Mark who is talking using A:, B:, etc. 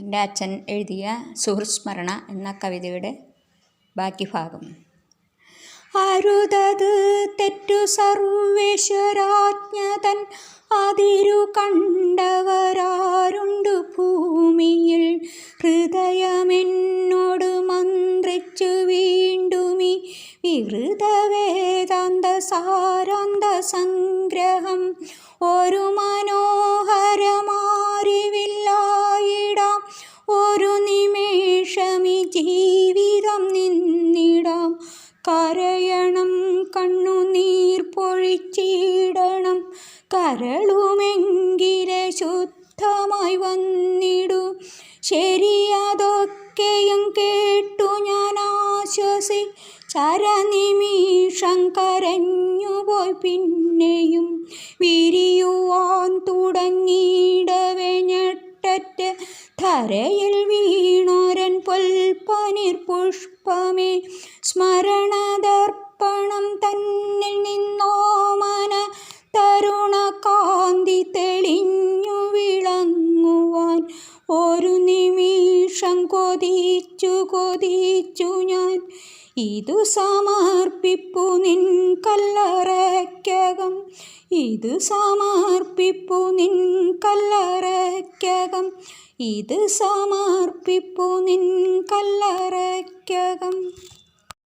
A: എന്റെ അച്ഛൻ എഴുതിയ സുഹൃസ്മരണ എന്ന കവിതയുടെ ബാക്കി ഭാഗം. അരുതത് തെറ്റു സർവേശ്വരാജ്ഞതൻ അതിരു കണ്ടവരാരുണ്ടു ഭൂമിയിൽ. ഹൃദയമെന്നോട് മന്ത്രിച്ചു വീണ്ടുമി വിവൃത വേദാന്ത സാരാന്ത സംഗ്രഹം ഒരു മനോഹരമാരിവില്ലായിടാം ഒരു നിമേഷമി ജീവിതം നിന്നിടാം. കരയണം കണ്ണുനീർ പൊഴിച്ചിടണം. കരളുമെങ്കിലെ ശുദ്ധമായി വന്നിടൂ. ശരിയതൊക്കെയും കേട്ടു ഞാൻ ആശ്വസി. ചരനിമീഷം കരഞ്ഞുപോയി പിന്നെയും വിരിയുവാൻ തുടങ്ങിയിടവേ ധരയിൽ വീണോരൻ പൊൽപ്പനിർ പുഷ്പമേ സ്മരണദർപ്പണം തന്നിൽ നിന്നോമന തരുണ കാന്തി തെളിഞ്ഞു വിളങ്ങുവാൻ. ഒരു നിമിഷം കൊതിച്ചു കൊതിച്ചു ഞാൻ ഇതു സമർപ്പിപ്പു നിൻ കല്ലറയ്ക്കകം. ഇതു സമർപ്പിപ്പു നിൻ കല്ലറയ്ക്കകം. ഇത് സമർപ്പിപ്പു നിൻ കല്ലറയ്ക്കകം.